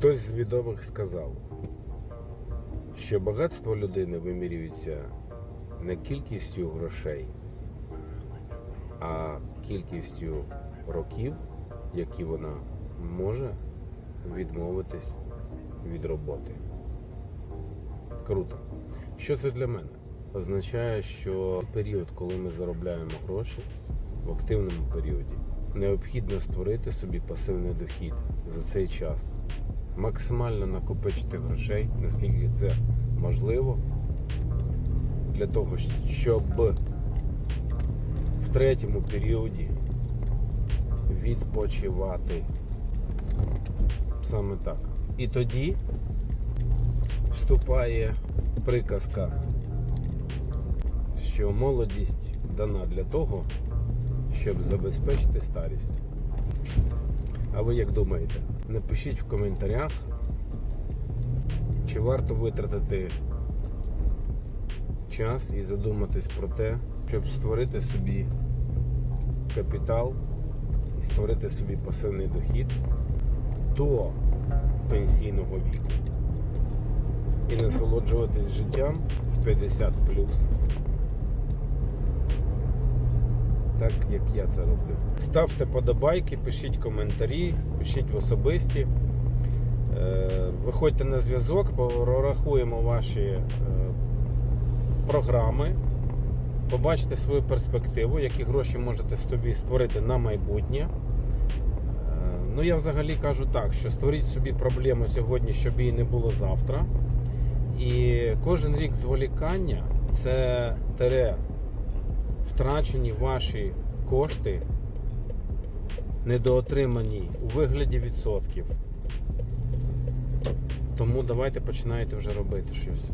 Хтось з відомих сказав, що багатство людини вимірюється не кількістю грошей, а кількістю років, які вона може відмовитись від роботи. Круто. Що це для мене? Означає, що період, коли ми заробляємо гроші в активному періоді, необхідно створити собі пасивний дохід за цей час. Максимально накопичити грошей, наскільки це можливо, для того, щоб в третьому періоді відпочивати. Саме так. І тоді вступає приказка, що молодість дана для того, щоб забезпечити старість. А ви як думаєте? Напишіть в коментарях, чи варто витратити час і задуматись про те, щоб створити собі капітал і створити собі пасивний дохід до пенсійного віку і насолоджуватись життям в 50 Так як я це роблю. Ставте подобайки, пишіть коментарі, пишіть в особисті. Е, Виходьте на зв'язок, прорахуємо ваші е, програми, побачите свою перспективу, які гроші можете собі створити на майбутнє. Е, Ну, я взагалі кажу так, що створіть собі проблему сьогодні, щоб її не було завтра. І кожен рік зволікання це тере втрачені ваші кошти, недоотримані у вигляді відсотків. Тому давайте починайте вже робити щось.